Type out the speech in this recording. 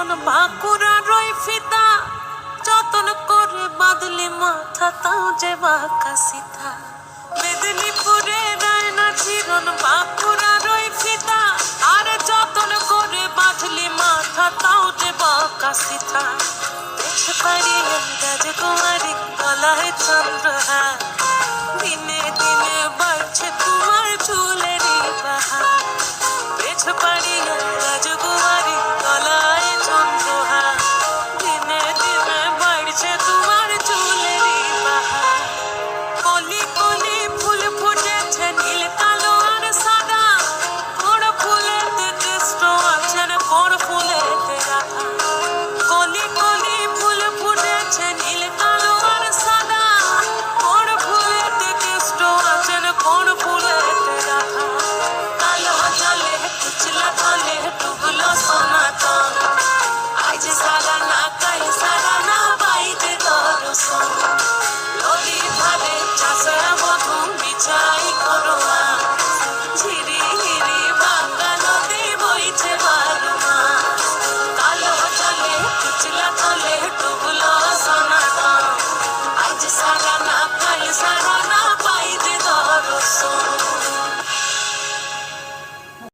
যেমন বাঁকুড়া রই ফিতা, যতন করে বাদলি মাথা, তাও যে বাঁকা সীতা মেদিনীপুরে রায়না চিরন বাঁকুড়া রই ফিতা, আর যতন করে বাঁধলি মাথা, তাও যে বাঁকা সীতা দেশ পারি গজ কুমারী গলায় চন্দ্রহার